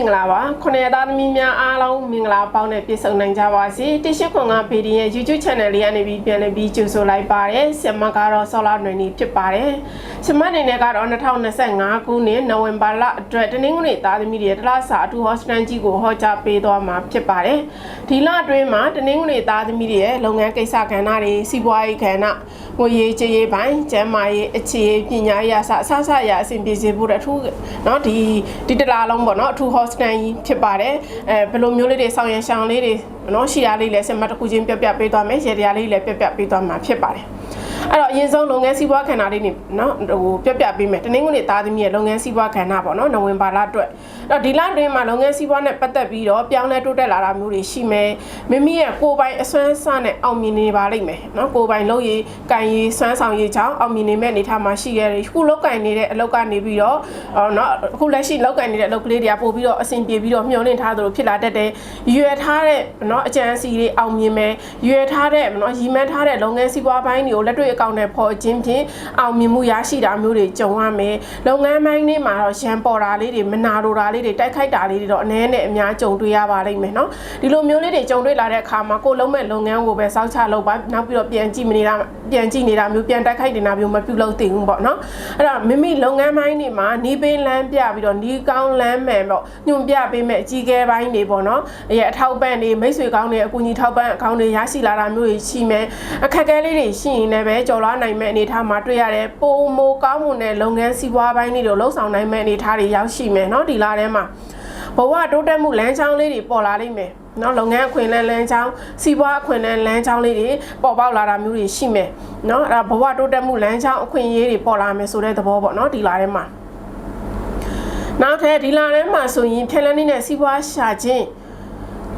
မင်္ဂလာပါခုနှစ်သားသမီးများအားလုံးမင်္ဂလာပေါင်းနဲ့ပြည့်စုံနိုင်ကြပါစေတရှိခွန်ကဗီဒီရဲ့ YouTube channel လေးကနေပြီးပြန်လည်ပြီးကြိုဆိုလိုက်ပါတယ်ဆင်မကတော့ဆောလာနွေနေဖြစ်ပါတယ်ဆင်မအနေနဲ့ကတော့2025ခုနှစ်နိုဝင်ဘာလအတွက်တနင်္ဂနွေသားသမီးတွေတလားစာအထူး hospital ကြီးကိုဟောကြားပေးသွားမှာဖြစ်ပါတယ်ဒီလအတွင်းမှာတနင်္ဂနွေသားသမီးတွေရဲ့လုပ်ငန်းကိစ္စကဏ္ဍတွေစီးပွားရေးကဏ္ဍငွေရေးကြေးရေးပိုင်းကျန်းမာရေးအခြေပညာရေးအစအဆအဆအရာအဆင်ပြေစေဖို့အထူးเนาะဒီဒီတလားလုံးပေါ့เนาะအထူး စတန်ကြီးဖြစ်ပါတယ်အဲဘယ်လိုမျိုးလေးတွေဆောင်ရရှောင်လေးတွေနော်ရှိရလေးလည်းစင်မတစ်ခုချင်းပြပြပေးသွားမယ်ရေတရားလေးလည်းပြပြပေးသွားမှာဖြစ်ပါတယ် အဲ့တော့အရင်ဆုံးလုပ်ငန်းစီးပွားခန္ဓာလေးနေနော်ဟိုပြပြပေးမယ်တနင်္ဂနွေသားသမီးရဲ့လုပ်ငန်းစီးပွားခန္ဓာပေါ့နော်နိုဝင်ဘာလအတွက်အဲ့တော့ဒီလတွင်းမှာလုပ်ငန်းစီးပွားနဲ့ပတ်သက်ပြီးတော့ပြောင်းလဲတိုးတက်လာတာမျိုးတွေရှိမယ်မိမိရဲ့ကိုယ်ပိုင်အစွမ်းစနဲ့အောင်မြင်နေပါလိမ့်မယ်နော်ကိုယ်ပိုင်လုပ်ရည်ကံရည်စွမ်းဆောင်ရည်ကြောင့်အောင်မြင်နေမဲ့အနေထားမှာရှိခဲ့တယ်ခုလောက်ကင်နေတဲ့အလုပ်ကနေပြီးတော့အော်နော်အခုလက်ရှိလောက်ကင်နေတဲ့အလုပ်ကလေးတွေကပို့ပြီးတော့အဆင်ပြေပြီးတော့မျှော်လင့်ထားသလိုဖြစ်လာတတ်တယ်ရွယ်ထားတဲ့နော်အကြံစီတွေအောင်မြင်မယ်ရွယ်ထားတဲ့နော်ရီမန်းထားတဲ့လုပ်ငန်းစီးပွားပိုင်းတွေကိုလက်တွေ့အကောင့်နဲ့ဖော်ခြင်းဖြင့်အောင်မြင်မှုရရှိတာမျိုးတွေကြုံရမယ်လုပ်ငန်းပိုင်းတွေမှာတော့ရန်ပေါ်တာလေးတွေမနာလိုတာလေးတွေတိုက်ခိုက်တာလေးတွေတော့အနည်းနဲ့အများကြုံတွေ့ရပါလိမ့်မယ်နော်ဒီလိုမျိုးလေးတွေကြုံတွေ့လာတဲ့အခါမှာကိုယ်လုံးမဲ့လုပ်ငန်းကိုပဲစောင့်ချလုပ်ပါနောက်ပြီးတော့ပြန်ကြည့်မနေတာပြန်ကြည့်နေတာမျိုးပြန်တိုက်ခိုက်နေတာမျိုးမပြုလုပ်သင့်ဘူးပေါ့နော်အဲ့တော့မိမိလုပ်ငန်းပိုင်းတွေမှာနီးပင်လန်းပြပြီးတော့နီးကောင်းလန်းမယ်ပေါ့ညွန်ပြပေးမဲ့အကြီးကဲပိုင်းတွေပေါ့နော်အရဲ့အထောက်ပံ့တွေမိတ်ဆွေကောင်းတွေအကူအညီထောက်ပံ့အကောင့်တွေရရှိလာတာမျိုးတွေရှိမယ်အခက်အခဲလေးတွေရှိရင်လည်းပဲကြော်လွားနိုင်မဲ့အနေအထားမှာတွေ့ရတယ်ပုံမိုကောင်းမွန်တဲ့လုပ်ငန်းစီးပွားပိုင်းတွေကိုလှုပ်ဆောင်နိုင်မဲ့အနေအထားတွေရောက်ရှိမယ်เนาะဒီလာထဲမှာဘဝတိုးတက်မှုလမ်းကြောင်းလေးတွေပေါ်လာလိမ့်မယ်နော်လုပ်ငန်းအခွင့်အလမ်းလမ်းကြောင်းစီးပွားအခွင့်အလမ်းလမ်းကြောင်းလေးတွေပေါ်ပေါက်လာတာမျိုးတွေရှိမယ်နော်အဲ့ဒါဘဝတိုးတက်မှုလမ်းကြောင်းအခွင့်အရေးတွေပေါ်လာမယ်ဆိုတဲ့သဘောပေါ့နော်ဒီလာထဲမှာနောက်ထပ်ဒီလာထဲမှာဆိုရင်ဖြက်လန်းနေတဲ့စီးပွားရှာခြင်း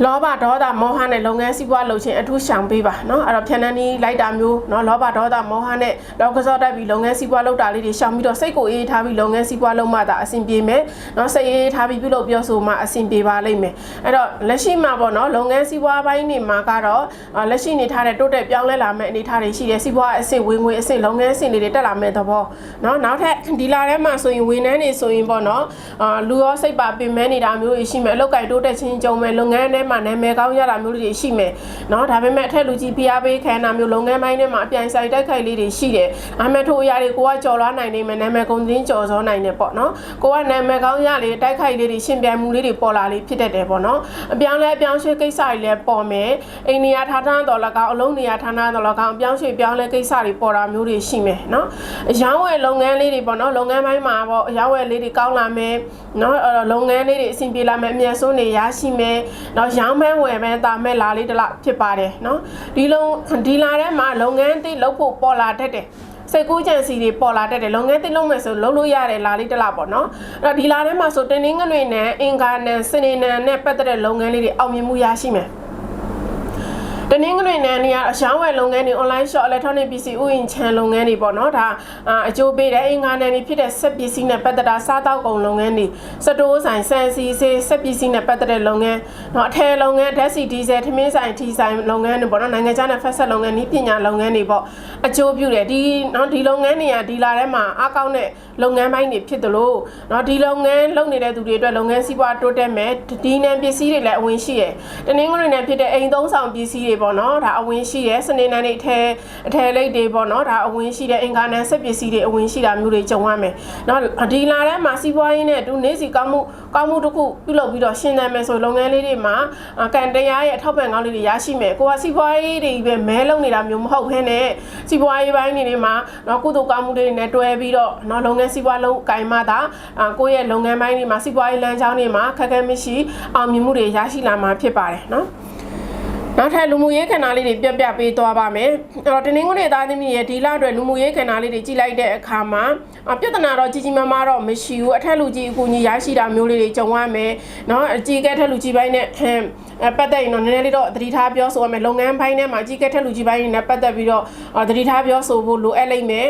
လောဘဒေါသမောဟနဲ့လုပ်ငန်းစီးပွားလုပ်ခြင်းအထူးရှောင်ပေးပါเนาะအဲ့တော့ဖြန်နန်းနီးလိုက်တာမျိုးเนาะလောဘဒေါသမောဟနဲ့လောကစောတက်ပြီးလုပ်ငန်းစီးပွားလုပ်တာလေးတွေရှောင်ပြီးတော့စိတ်ကိုအေးထားပြီးလုပ်ငန်းစီးပွားလုပ်မှသာအဆင်ပြေမယ်เนาะစိတ်အေးထားပြီးပြုလုပ်ပြောဆိုမှအဆင်ပြေပါလိမ့်မယ်အဲ့တော့လက်ရှိမှာပေါ့เนาะလုပ်ငန်းစီးပွားပိုင်းတွေမှာကတော့လက်ရှိနေထားတဲ့တိုးတက်ပြောင်းလဲလာမယ့်အနေအထားတွေရှိတယ်စီးပွားအဆင့်ဝင်ငွေအဆင့်လုပ်ငန်းအဆင့်တွေတက်လာမယ့်သဘောเนาะနောက်ထပ်ဒီလာထဲမှာဆိုရင်ဝန်ထမ်းတွေဆိုရင်ပေါ့เนาะအာလူရောစိတ်ပါပင်မဲနေတာမျိုးတွေရှိမယ်အလုပ်ကိုင်တိုးတက်ခြင်းကြုံမယ်လုပ်ငန်းထဲ မှာနာမည်ကောင်းရတာမျိုးတွေရှိမယ်နော်ဒါပေမဲ့အထက်လူကြီးဖိအားပေးခံတာမျိုးလုပ်ငန်းပိုင်းထဲမှာအပြိုင်ဆိုင်တိုက်ခိုက်လေးတွေရှိတယ်အမှတ်ထိုးအရာတွေကိုကကြော်လွားနိုင်နေမယ်နာမည်ကုန်သတင်းကြော်စောနိုင်နေပေါ့နော်ကိုကနာမည်ကောင်းရလေတိုက်ခိုက်လေးတွေရှင်ပြိုင်မှုလေးတွေပေါ်လာလေးဖြစ်တတ်တယ်ပေါ့နော်အပြောင်းလဲအပြောင်းရွှေ့ကိစ္စတွေလည်းပေါ်မယ်အိန္ဒိယဌာနတော်လကောင်အလုံးနေရာဌာနတော်လကောင်အပြောင်းရွှေ့ပြောင်းလဲကိစ္စတွေပေါ်တာမျိုးတွေရှိမယ်နော်အရောင်းဝယ်လုပ်ငန်းလေးတွေပေါ့နော်လုပ်ငန်းပိုင်းမှာပေါ့အရောင်းဝယ်လေးတွေကောင်းလာမယ်နော်လုပ်ငန်းလေးတွေအဆင်ပြေလာမယ်အမြန်ဆုံးနေရရှိမယ်နော်ရောင်းမန်းဝယ်မန်းတာမဲ့လာလေးတစ်လဖြစ်ပါတယ်နော်ဒီလုံဒီလာထဲမှာလုပ်ငန်းအသစ်လုပ်ဖို့ပေါ်လာတတ်တယ်စိတ်ကူးကြံစီတွေပေါ်လာတတ်တယ်လုပ်ငန်းသိလုံးမယ်ဆိုလုံးလို့ရတယ်လာလေးတလားပေါ့နော်အဲ့တော့ဒီလာထဲမှာဆိုတင်းနှင်းငွေနဲ့အင်ကာနန်စနေနန်နဲ့ပတ်သက်တဲ့လုပ်ငန်းလေးတွေအောင်မြင်မှုရရှိမယ် တနင်္ဂနွေနေ့နေရအရှောင်းဝယ်လုပ်ငန်းတွေ online shop electronic PC ဥယျာဉ်ခြံလုပ်ငန်းတွေပေါ့နော်ဒါအကျိုးပေးတဲ့အင်္ဂါနယ်တွေဖြစ်တဲ့ဆက်ပစ္စည်းနဲ့ပတ်သက်တာစားတောက်ကုန်လုပ်ငန်းတွေစတိုးဆိုင်ဆန်စီစေးဆက်ပစ္စည်းနဲ့ပတ်သက်တဲ့လုပ်ငန်းနော်အထည်လုပ်ငန်းဓာတ်ဆီဒီဇယ်ထမင်းဆိုင်ထီဆိုင်လုပ်ငန်းတွေပေါ့နော်နိုင်ငံခြားနဲ့ဖက်ဆက်လုပ်ငန်းဤပညာလုပ်ငန်းတွေပေါ့အကျိုးပြုတယ်ဒီနော်ဒီလုပ်ငန်းတွေကဒီလာထဲမှာအကောင့်နဲ့လုပ်ငန်းပိုင်းတွေဖြစ်သလိုနော်ဒီလုပ်ငန်းလုပ်နေတဲ့သူတွေအတွက်လုပ်ငန်းစီးပွားတိုးတက်မယ်ဒီနံပစ္စည်းတွေလည်းအဝင်ရှိရယ်တနင်္ဂနွေနေ့ဖြစ်တဲ့အိမ်သုံးဆောင်ပစ္စည်းတွေပေါ့နော်ဒါအဝင်ရှိရယ်စနေနေ့နေ့အထည်အထည်လိပ်တွေပေါ့နော်ဒါအဝင်ရှိတဲ့အင်္ဂါနံဆက်ပစ္စည်းတွေအဝင်ရှိတာမျိုးတွေကြုံရမယ်နော်ဒီလာထဲမှာစီးပွားရေးနဲ့အတူနေစီကောင်းမှုကောင်းမှုတစ်ခုပြုလုပ်ပြီးတော့ရှင်းသန်မယ်ဆိုလုပ်ငန်းလေးတွေမှာကန်တရားရဲ့အထောက်ပံ့ကောင်းလေးတွေရရှိမယ်ကိုကစီးပွားရေးတွေပဲမဲလုပ်နေတာမျိုးမဟုတ်ဘဲနဲ့စီးပွားရေးပိုင်းတွေမှာနော်ကုသိုလ်ကောင်းမှုတွေနဲ့တွဲပြီးတော့နော်လုပ်ငန်းစီးပွားလုံးကင်မှသာကိုယ့်ရဲ့လုပ်ငန်းပိုင်းတွေမှာစီးပွားရေးလမ်းကြောင်းတွေမှာခက်ခဲမရှိအောင်မြင်မှုတွေရရှိလာမှာဖြစ်ပါတယ်နော် နောက်ထပ်လူမှုရေးခဏလေးတွေပြပြပေးသွားပါမယ်အဲ့တော့တင်းငွေတွေသားသမီးရဲ့ဒီလအတွက်လူမှုရေးခဏလေးတွေကြည့်လိုက်တဲ့အခါမှာပြဿနာတော့ကြီးကြီးမားမားတော့မရှိဘူးအထက်လူကြီးအကူအညီရရှိတာမျိုးလေးတွေကြုံရမယ်နော်အကြီးကဲထက်လူကြီးပိုင်းနဲ့ပတ်သက်ရင်တော့နည်းနည်းလေးတော့သတိထားပြောဆိုရမယ်လုပ်ငန်းပိုင်းထဲမှာအကြီးကဲထက်လူကြီးပိုင်းနဲ့ပတ်သက်ပြီးတော့သတိထားပြောဆိုဖို့လိုအပ်လိမ့်မယ်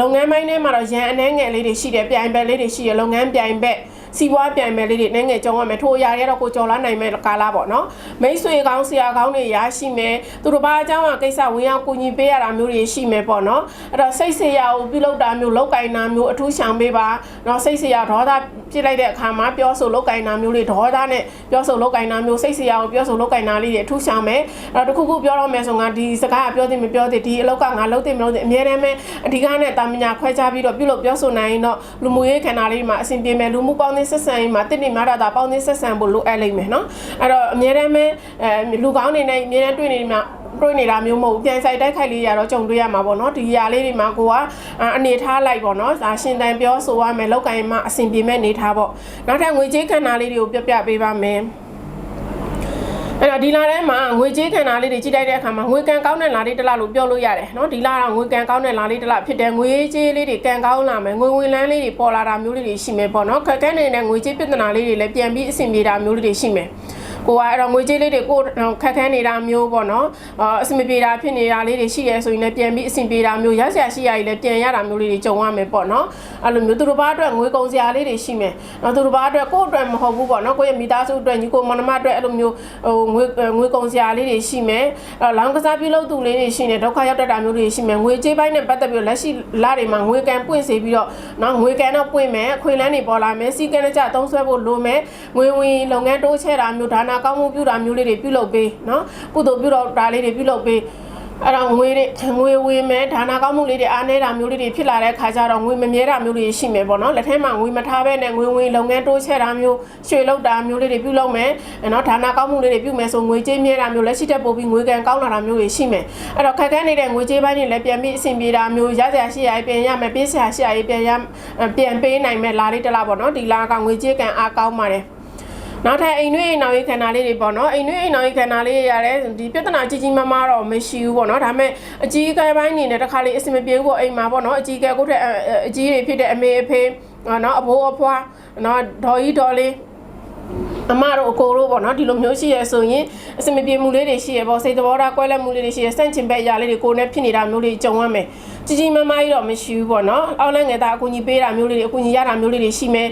လုပ်ငန်းပိုင်းထဲမှာတော့ရန်အနှဲငယ်လေးတွေရှိတယ်ပြိုင်ဘက်လေးတွေရှိတယ်လုပ်ငန်းပြိုင်ဘက် စီးပွားပြိုင်မယ်လေးတွေနည်းငယ်ကြုံရမယ်ထိုအရာတွေကတော့ကိုကြော်လာနိုင်မယ်ကာလပေါ့နော်မိတ်ဆွေကောင်းဆရာကောင်းတွေရရှိမယ်သူတို့ဘာအကြောင်းအကိစ္စဝင်ရောက်ကူညီပေးရတာမျိုးတွေရှိမယ်ပေါ့နော်အဲ့တော့စိတ်ဆရာကိုပြုလုပ်တာမျိုးလောက်ကင်တာမျိုးအထူးရှောင်ပေးပါနော်စိတ်ဆရာဒေါသပြစ်လိုက်တဲ့အခါမှာပြောဆိုလောက်ကင်တာမျိုးတွေဒေါသနဲ့ပြောဆိုလောက်ကင်တာမျိုးစိတ်ဆရာကိုပြောဆိုလောက်ကင်တာလေးတွေအထူးရှောင်မယ်အဲ့တော့တခုခုပြောတော့မယ်ဆိုငါဒီစကားကပြောသည်မပြောသည်ဒီအလောက်ကငါလုံးသိမလို့သည်အမြဲတမ်းပဲအဓိကနဲ့တာမညာခွဲခြားပြီးတော့ပြုလုပ်ပြောဆိုနိုင်ရင်တော့လူမှုရေးခန္ဓာလေးမှာအဆင်ပြေမယ်လူမှုပေါင်းသင်းဆက်ဆံရေးမှာတင့်နေမှာတာပေါင်းသင်းဆက်ဆံဖို့လိုအပ်လိမ့်မယ်နော်အဲ့တော့အမြဲတမ်းပဲအဲလူကောင်းနေနဲ့အမြဲတမ်းတွေ့နေမှာတွေ့နေတာမျိုးမဟုတ်ဘူးပြန်ဆိုင်တိုက်ခိုက်လေးရတော့ကြုံတွေ့ရမှာပေါ့နော်ဒီຢာလေးတွေမှာကိုကအနေထားလိုက်ပေါ့နော်ဒါရှင်တန်ပြောဆိုရမယ်လောက်ကင်မှာအဆင်ပြေမဲ့နေထားပေါ့နောက်ထပ်ငွေကြေးခန္ဓာလေးတွေကိုပြပြပေးပါမယ် အဲ့တော့ဒီလာထဲမှာငွေကြေးကန်လာလေးတွေကြည့်လိုက်တဲ့အခါမှာငွေကန်ကောင်းတဲ့လာလေးတစ်လားလို့ပြောလို့ရတယ်နော်ဒီလာကငွေကန်ကောင်းတဲ့လာလေးတစ်လားဖြစ်တယ်ငွေကြေးလေးတွေကန်ကောင်းလာမယ်ငွေဝင်လန်းလေးတွေပေါ်လာတာမျိုးလေးတွေရှိမယ်ပေါ့နော်ခက်ခဲနေတဲ့ငွေကြေးပြဿနာလေးတွေလည်းပြန်ပြီးအဆင်ပြေတာမျိုးလေးတွေရှိမယ်။ ကိုကအဲ့တော့ငွေကြေးလေးတွေကိုခက်ခဲနေတာမျိုးပေါ့နော်အအဆင်မပြေတာဖြစ်နေတာလေးတွေရှိရဲဆိုရင်လည်းပြန်ပြီးအဆင်ပြေတာမျိုးရဆရာရှိရည်လည်းပြန်ရတာမျိုးလေးတွေကြုံရမယ်ပေါ့နော်အဲ့လိုမျိုးသူတို့ဘာအတွက်ငွေကုန်စရာလေးတွေရှိမယ်နော်သူတို့ဘာအတွက်ကိုယ့်အတွက်မဟုတ်ဘူးပေါ့နော်ကိုယ့်ရဲ့မိသားစုအတွက်ညီကိုမနမအတွက်အဲ့လိုမျိုးဟိုငွေငွေကုန်စရာလေးတွေရှိမယ်အဲ့လောင်းကစားပြုလုပ်သူလေးတွေရှိနေဒုက္ခရောက်တတ်တာမျိုးတွေရှိမယ်ငွေကြေးပိုင်းနဲ့ပတ်သက်ပြီးလက်ရှိလတွေမှာငွေကန်ပွင့်စေပြီးတော့နော်ငွေကန်တော့ပွင့်မယ်အခွင့်အလန်းတွေပေါ်လာမယ်စီကံကြသုံးဆွဲဖို့လိုမယ်ငွေဝင်လုပ်ငန်းတိုးချဲ့တာမျိုးဒါနာကောင်းမှုပြုတာမျိုးလေးတွေပြုလုပ်ပေးနော်ကုသိုလ်ပြုတော့ဒါလေးတွေပြုလုပ်ပေးအဲ့တော့ငွေတွေငွေဝင်မယ်ဒါနာကောင်းမှုလေးတွေအားနေတာမျိုးလေးတွေဖြစ်လာတဲ့ခါကျတော့ငွေမမြဲတာမျိုးတွေရှိမယ်ပေါ့နော်လက်ထဲမှာငွေမထားဘဲနဲ့ငွေဝင်လုပ်ငန်းတိုးချဲ့တာမျိုးရွှေလောက်တာမျိုးလေးတွေပြုလုပ်မယ်နော်ဒါနာကောင်းမှုလေးတွေပြုမယ်ဆိုငွေကြေးမြဲတာမျိုးလက်ရှိတက်ပို့ပြီးငွေကန်ကောင်းလာတာမျိုးတွေရှိမယ်အဲ့တော့ခက်ခဲနေတဲ့ငွေကြေးပိုင်းတွေလည်းပြန်ပြီးအဆင်ပြေတာမျိုးရစရာရှိရပြန်ရမယ်ပေးစရာရှိရပြန်ရပြန်ပေးနိုင်မယ်လာလေးတစ်လားပေါ့နော်ဒီလာကငွေကြေးကန်အားကောင်းပါတယ် နောက်ထပ်အိမ်နှွေးအိမ်နောက်ရေးခန္ဓာလေးတွေပေါ့နော်အိမ်နှွေးအိမ်နောက်ရေးခန္ဓာလေးတွေရတယ်ဒီပြဿနာကြီးကြီးမားမားတော့မရှိဘူးပေါ့နော်ဒါပေမဲ့အကြီးအကဲပိုင်းနေနဲ့တစ်ခါလေးအဆင်မပြေဘူးပေါ့အိမ်မှာပေါ့နော်အကြီးအကဲကိုထက်အကြီးတွေဖြစ်တဲ့အမေအဖေနော်အဘိုးအဖွားနော်ဒေါ်ကြီးဒေါ်လေးအမတို့အကိုတို့ပေါ့နော်ဒီလိုမျိုးရှိရဆိုရင်အစမပြေမှုလေးတွေရှိရပေါ့စိတ်သဘောထားကွဲလက်မှုလေးတွေရှိရစန့်ကျင်ဘက်အရာလေးတွေကိုနဲ့ဖြစ်နေတာမျိုးတွေကြုံရမယ်ကြီးကြီးမားမားကြီးတော့မရှိဘူးပေါ့နော်အောက်လဲငယ်သားအကူကြီးပေးတာမျိုးလေးတွေအကူကြီးရတာမျိုးလေးတွေရှိမယ်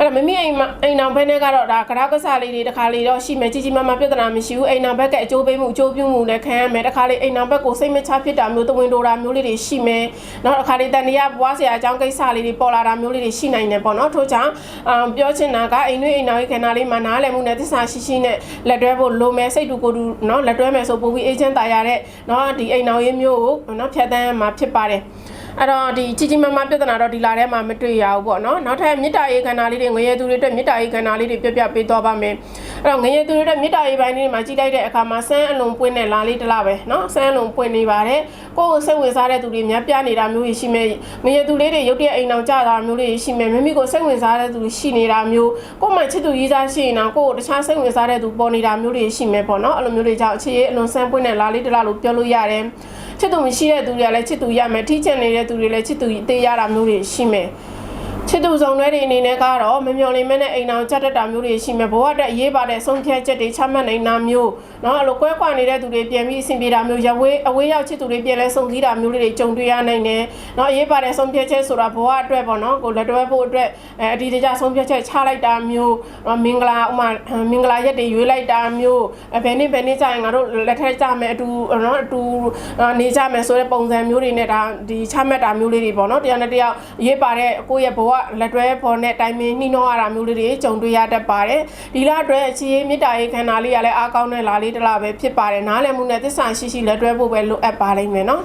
အဲ့တော့မမအိမ်အိမ်အောင်ဘက်နဲ့ကတော့ဒါကရာကစားလေးတွေတခါလေးတော့ရှိမယ်ကြီးကြီးမားမားပြဿနာမရှိဘူးအိမ်အောင်ဘက်ကအကျိုးပေးမှုအကျိုးပြုမှုလည်းခံရမယ်တခါလေးအိမ်အောင်ဘက်ကိုစိတ်မချဖြစ်တာမျိုးတဝင်းတိုတာမျိုးလေးတွေရှိမယ်နောက်တစ်ခါလေးတန်တရားဘွားဆရာအကြောင်းကိစ္စလေးတွေပေါ်လာတာမျိုးလေးတွေရှိနိုင်တယ်ပေါ့နော်ထို့ကြောင့်အမ်ပြောချင်တာကအိမ်တွင်းအိမ်အောင်ခန္ဓာလေးမှာနားလည်မှုနဲ့သစ္စာရှိရှိနဲ့လက်တွဲဖို့လိုမယ်စိတ်တူကိုယ်တူနော်လက်တွဲမယ်ဆိုပိုပြီးအေဂျင့်တာရတဲ့နော်ဒီအိမ်အောင်ရေးမျိုးကိုနော်ဖြတ်တန်းမှာဖြစ်ပါတယ် အဲ့တော့ဒီကြီးကြီးမားမားပြဿနာတော့ဒီလာထဲမှာမတွေ့ရဘူးပေါ့နော်နောက်ထပ်မေတ္တာရေးခန္ဓာလေးတွေငရေသူတွေအတွက်မေတ္တာရေးခန္ဓာလေးတွေပြပြပေးသွားပါမယ်အဲ့တော့ငရေသူတွေအတွက်မေတ္တာရေးပိုင်းလေးတွေမှာကြီးလိုက်တဲ့အခါမှာစမ်းအလုံးပွင့်တဲ့လာလေးတစ်လားပဲနော်စမ်းအလုံးပွင့်နေပါတယ်ကိုယ့်ကိုစိတ်ဝင်စားတဲ့သူတွေများပြနေတာမျိုးရှိမယ်ငရေသူလေးတွေရုပ်တရက်အိမ်အောင်ကြတာမျိုးတွေရှိမယ်မိမိကိုစိတ်ဝင်စားတဲ့သူရှိနေတာမျိုးကိုယ်မှချစ်သူရေးစားရှိရင်တော့ကိုယ့်ကိုတခြားစိတ်ဝင်စားတဲ့သူပေါ်နေတာမျိုးတွေရှိမယ်ပေါ့နော်အဲ့လိုမျိုးတွေကြောင့်အခြေရေးအလုံးစမ်းပွင့်တဲ့လာလေးတစ်လားလို့ပြောလို့ရတယ် ချစ်သူမရှိတဲ့သူတွေကလည်းချစ်သူရမယ်ထိချင်နေတဲ့သူတွေလည်းချစ်သူတေးရတာမျိုးတွေရှိမယ် ချစ်သူဆောင်တွေအနေနဲ့ကတော့မမျော်လင့်မဲနဲ့အိမ်အောင်ချက်တက်တာမျိုးတွေရှိမယ်ဘဝအတွက်အရေးပါတဲ့ဆုံးဖြတ်ချက်တွေချမှတ်နိုင်တာမျိုးเนาะအဲ့လိုကွဲကွာနေတဲ့သူတွေပြန်ပြီးအဆင်ပြေတာမျိုးရဝေးအဝေးရောက်ချစ်သူတွေပြန်လဲစုံစည်းတာမျိုးတွေကြုံတွေ့ရနိုင်တယ်เนาะအရေးပါတဲ့ဆုံးဖြတ်ချက်ဆိုတာဘဝအတွက်ပေါ့နော်ကိုလက်တွဲဖို့အတွက်အဲအဒီတကြဆုံးဖြတ်ချက်ချလိုက်တာမျိုးเนาะမင်္ဂလာဥမာမင်္ဂလာရက်တွေရွေးလိုက်တာမျိုးဘယ်နေ့ဘယ်နေ့ကျရင်ငါတို့လက်ထက်ကြမယ်အတူเนาะအတူနေကြမယ်ဆိုတဲ့ပုံစံမျိုးတွေနဲ့ဒါဒီချမှတ်တာမျိုးလေးတွေပေါ့နော်တရားနဲ့တရားအရေးပါတဲ့ကိုယ့်ရဲ့ဘဝ လက်တွဲပေါ်နဲ့တိုင်ပင်နှီးနှောရတာမျိုးလေးတွေကြုံတွေ့ရတတ်ပါတယ်ဒီလအတွက်အခြေရေးမေတ္တာရေးခန္ဓာလေးကလည်းအားကောင်းတဲ့လာလေးတစ်လားပဲဖြစ်ပါတယ်နားလည်မှုနဲ့သစ္စာရှိရှိလက်တွဲဖို့ပဲလိုအပ်ပါလိမ့်မယ်နော်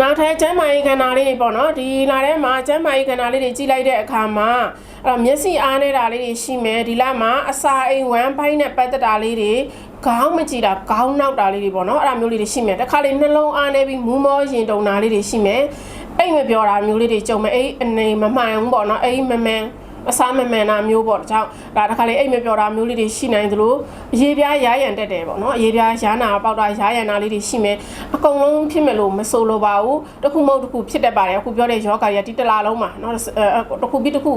နောက်ထပ်ကျမ်းမာရေးခန္ဓာလေးတွေပေါ့နော်ဒီလာထဲမှာကျမ်းမာရေးခန္ဓာလေးတွေကြီးလိုက်တဲ့အခါမှာအဲ့တော့မျက်စိအားနေတာလေးတွေရှိမယ်ဒီလမှာအစာအိမ်ဝမ်းဘိုင်းနဲ့ပတ်သက်တာလေးတွေခေါင်းမကြည့်တာခေါင်းနောက်တာလေးတွေပေါ့နော်အဲ့ဒါမျိုးလေးတွေရှိမယ်တစ်ခါလေးနှလုံးအားနေပြီးမူးမောရင်တုံတာလေးတွေရှိမယ် အိမ်မပြောတာမျိုးလေးတွေကြုံမယ်အိမ်အနေမမှန်ဘူးပေါ့နော်အိမ်မမှန်အစားမမှန်တာမျိုးပေါ့တခြားဒါတခါလေအိတ်မပြောတာမျိုးလေးတွေရှိနိုင်သလိုအရေးပြားရားရံတက်တယ်ပေါ့နော်အရေးပြားရားနာပေါက်တာရားရံတာလေးတွေရှိမယ်အကုန်လုံးဖြစ်မယ်လို့မဆိုလိုပါဘူးတခုမဟုတ်တခုဖြစ်တတ်ပါတယ်အခုပြောတဲ့ယောဂါရတီတလားလုံးမှာနော်တခုပြီးတခု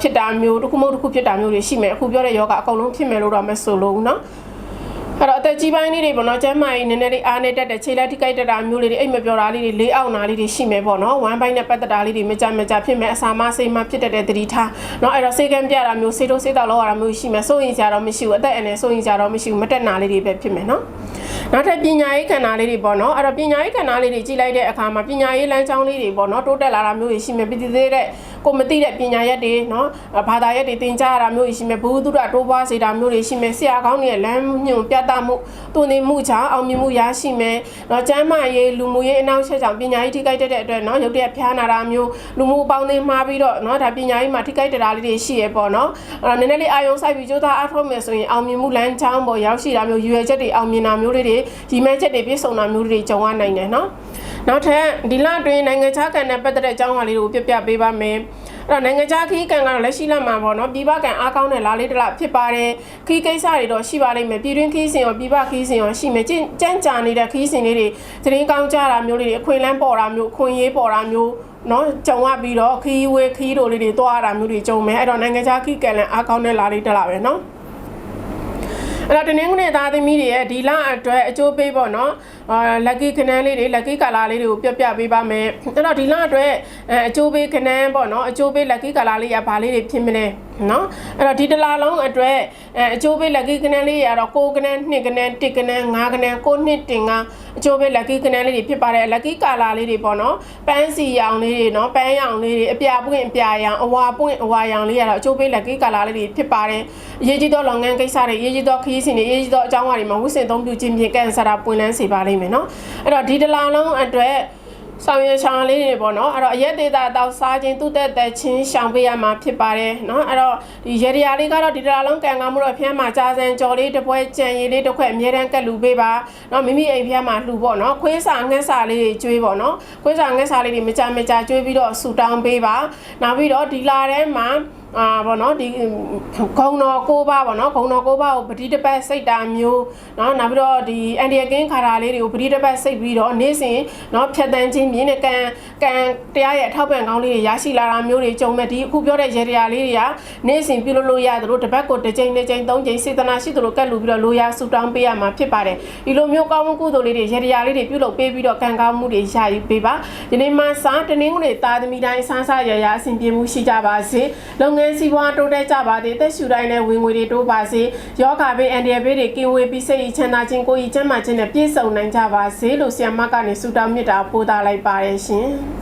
ဖြစ်တာမျိုးတခုမဟုတ်တခုဖြစ်တာမျိုးတွေရှိမယ်အခုပြောတဲ့ယောဂါအကုန်လုံးဖြစ်မယ်လို့တော့မဆိုလိုဘူးနော် အဲ့တော့အသက်ကြီးပိုင်းလေးတွေပေါ့နော်ကျန်းမာရေးနည်းနည်းလေးအားနဲ့တက်တဲ့ခြေလက်ထိကိုက်တက်တာမျိုးလေးတွေအိတ်မပြောတာလေးတွေလေးအောင်နာလေးတွေရှိမယ်ပေါ့နော်ဝမ်းပိုင်းနဲ့ပတ်သက်တာလေးတွေမကြမကြဖြစ်မယ်အစာမစိတ်မဖြစ်တတ်တဲ့သတိထားနော်အဲ့တော့စေကံပြတာမျိုးစေတိုးစေတောက်လောက်ရတာမျိုးရှိမယ်စိုးရင်ကြတော့မရှိဘူးအသက်အန္တရာယ်စိုးရင်ကြတော့မရှိဘူးမတက်နာလေးတွေပဲဖြစ်မယ်နော်နောက်ထပ်ပညာရေးကဏ္ဍလေးတွေပေါ့နော်အဲ့တော့ပညာရေးကဏ္ဍလေးတွေကြည့်လိုက်တဲ့အခါမှာပညာရေးလမ်းကြောင်းလေးတွေပေါ့နော်တိုးတက်လာတာမျိုးတွေရှိမယ်ပြည်သူသေးတဲ့ ကိုမသိတဲ့ပညာရက်တွေနော်ဘာသာရက်တွေသင်ကြားရတာမျိုးတွေရှိမယ်ဘုဟုတုဒတိုးပွားစေတာမျိုးတွေရှိမယ်ဆရာကောင်းတွေရဲ့လမ်းညွှန်ပြသမှုတုန်နေမှုကြောင့်အောင်မြင်မှုရရှိမယ်နော်ကျမ်းမာရေးလူမှုရေးအနောက်ချက်ကြောင့်ပညာရေးထိခိုက်တတ်တဲ့အတွက်နော်ရုပ်တရက်ဖျားနာတာမျိုးလူမှုအပေါင်းအသင်းမှားပြီးတော့နော်ဒါပညာရေးမှာထိခိုက်တတာလေးတွေရှိရပေါ့နော်အဲ့တော့နည်းနည်းလေးအာယုံဆိုင်ပြီးကြိုးစားအားထုတ်မယ်ဆိုရင်အောင်မြင်မှုလမ်းကြောင်းပေါ်ရောက်ရှိတာမျိုးရွယ်ချက်တွေအောင်မြင်တာမျိုးတွေဒီမဲ့ချက်တွေပြည့်စုံတာမျိုးတွေကြုံရနိုင်တယ်နော် နောက်ထပ်ဒီလအတွင်းနိုင်ငံခြားကန်နဲ့ပတ်သက်တဲ့အကြောင်းအရာလေးတွေကိုပြပြပေးပါမယ်အဲ့တော့နိုင်ငံခြားခီးကန်ကတော့လက်ရှိလက်မှာပေါ့နော်ပြည်ပကန်အားကောင်းတဲ့လားလေးတစ်လားဖြစ်ပါတယ်ခီးကိစ္စတွေတော့ရှိပါလိမ့်မယ်ပြည်တွင်းခီးစင်ရောပြည်ပခီးစင်ရောရှိမယ်ကြင်ကြမ်းကြာနေတဲ့ခီးစင်လေးတွေသတင်းကောင်းကြတာမျိုးလေးတွေအခွင့်အလမ်းပေါ်တာမျိုးအခွင့်အရေးပေါ်တာမျိုးနော်ကြုံရပြီးတော့ခီးဝေးခီးတို့လေးတွေတွားရတာမျိုးတွေကြုံမယ်အဲ့တော့နိုင်ငံခြားခီးကန်လည်းအားကောင်းတဲ့လားလေးတစ်လားပဲနော်အဲ့တော့တနင်္ဂနွေသားသမီးတွေရဲ့ဒီလအတွက်အကျိုးပေးပေါ့နော်အာလက်ကီခနန်းလေးတွေလက်ကီကာလာလေးတွေကိုပြပြပေးပါမယ်အဲ့တော့ဒီလအတွက်အဲအကျိုးပေးခနန်းပေါ့နော်အကျိုးပေးလက်ကီကာလာလေးရဘာလေးတွေဖြစ်မလဲနော်အဲ့တော့ဒီတလားလုံးအတွက်အဲအကျိုးပေးလက်ကီခနန်းလေးရတော့6ခနန်း2ခနန်း1ခနန်း5ခနန်း9နှစ်တင်ကအကျိုးပေးလက်ကီခနန်းလေးတွေဖြစ်ပါတယ်လက်ကီကာလာလေးတွေပေါ့နော်ပန်းစီရောင်လေးတွေနော်ပန်းရောင်လေးတွေအပြာပွင့်အပြာရောင်အဝါပွင့်အဝါရောင်လေးရတော့အကျိုးပေးလက်ကီကာလာလေးတွေဖြစ်ပါတယ်အရေးကြီးသောလုပ်ငန်းကိစ္စတွေအရေးကြီးသောခရီးစဉ်တွေအရေးကြီးသောအကြောင်းအရာတွေမှာဝိစင်သုံးပြုခြင်းဖြင့်ကန်ဆာတာပွင့်လန်းစေပါလိမ့်မယ်နော်အဲ့တော့ဒီတလားလုံးအတွက်ဆောင်ရွက်ချောင်းလေးတွေပေါ့နော်အဲ့တော့အရက်ဒေတာတောက်စားခြင်းတုတက်တက်ချင်းရှောင်ပေးရမှာဖြစ်ပါတယ်နော်အဲ့တော့ဒီရေဒီယာလေးကတော့ဒီတလားလုံးကံကောင်းမှုတော့ဖျမ်းမှာကြာစံကြော်လေးတစ်ပွဲကြံရည်လေးတစ်ခွက်အမြဲတမ်းကတ်လူပေးပါနော်မိမိအိမ်ဖျမ်းမှာလှူပေါ့နော်ခွေးစာငှက်စာလေးတွေကျွေးပေါ့နော်ခွေးစာငှက်စာလေးတွေမကြမကြကျွေးပြီးတော့ဆူတောင်းပေးပါနောက်ပြီးတော့ဒီလာထဲမှာ အာဘောနော်ဒီခုံတော်ကိုပါဘောနော်ခုံတော်ကိုပါကိုပတိတပတ်စိတ်တာမျိုးနော်နောက်ပြီးတော့ဒီအန်ဒီယကင်းခါတာလေးတွေကိုပတိတပတ်စိတ်ပြီးတော့နေ့စဉ်နော်ဖြတ်တန်းခြင်းမြင်းနဲ့ကံကံတရားရဲ့အထောက်ပံ့ကောင်းလေးတွေရရှိလာတာမျိုးတွေကြုံမဲ့ဒီအခုပြောတဲ့ရေတရားလေးတွေကနေ့စဉ်ပြုလုပ်လို့ရသလိုတစ်ပတ်ကိုတစ်ချိန်တစ်ချိန်သုံးချိန်စေတနာရှိသလိုကတ်လူပြီးတော့လိုရာဆူတောင်းပေးရမှာဖြစ်ပါတယ်ဒီလိုမျိုးကောင်းမှုကုသိုလ်လေးတွေရေတရားလေးတွေပြုလုပ်ပေးပြီးတော့ကံကောင်းမှုတွေရယူပေးပါဒီနေ့မှစတင်းငွေတွေတာသမီတိုင်းဆန်းဆရရအဆင်ပြေမှုရှိကြပါစေလုပ်ငန်းစီးပွားတိုးတက်ကြပါစေတက်ရှူတိုင်းနဲ့ဝင်ငွေတွေတိုးပါစေယောဂဘေးအန်ဒီယဘေးတွေကင်းဝေးပြီးစိတ်ချမ်းသာခြင်းကိုယ်ဤချမ်းသာခြင်းနဲ့ပြည့်စုံနိုင်ကြပါစေလို့ဆီယမကနေဆုတောင်းမေတ္တာပို့သလိုက်ပါတယ်ရှင်